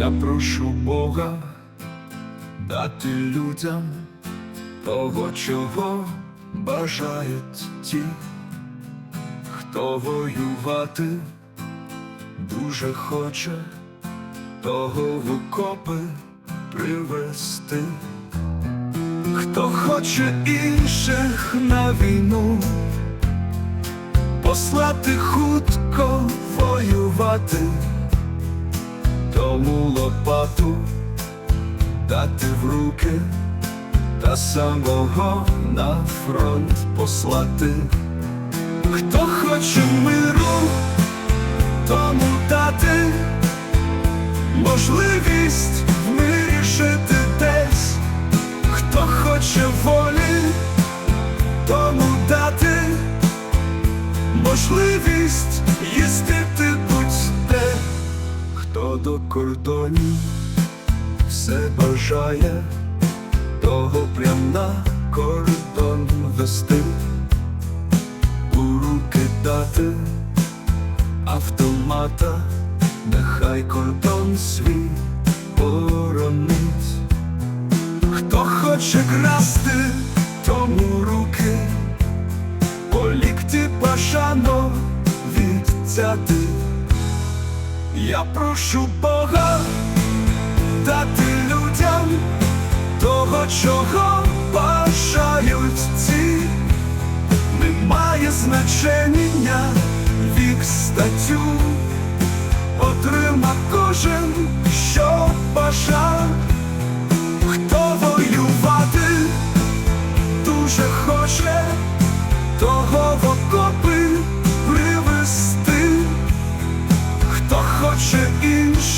Я прошу Бога дати людям того, чого бажають ті, хто воювати дуже хоче, того в окопи привести, хто хоче інших на війну, послати хутко воювати, тому лопату дати в руки та самого на фронт послати. Хто хоче миру, тому дати можливість в мирі жити десь, хто хоче волі, тому дати можливість хто до кордонів все бажає, того прям на кордон вести, у руки дати автомата, нехай кордон свій боронить. Хто хоче красти, тому руки, по лікті бажано відцяти. Я прошу Бога дати людям того, чого бажають ці, немає значення вік статтю, отрима кожен, що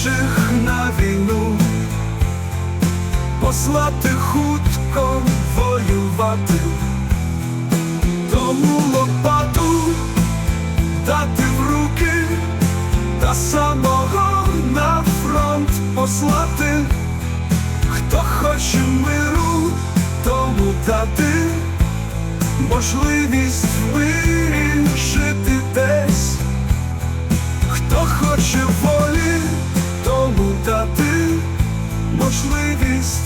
інших на війну. Послати хутко воювати, тому лопату дати в руки та самого на фронт послати, хто хоче миру, тому дати можливість в мирі жити десь, хто хоче можливість.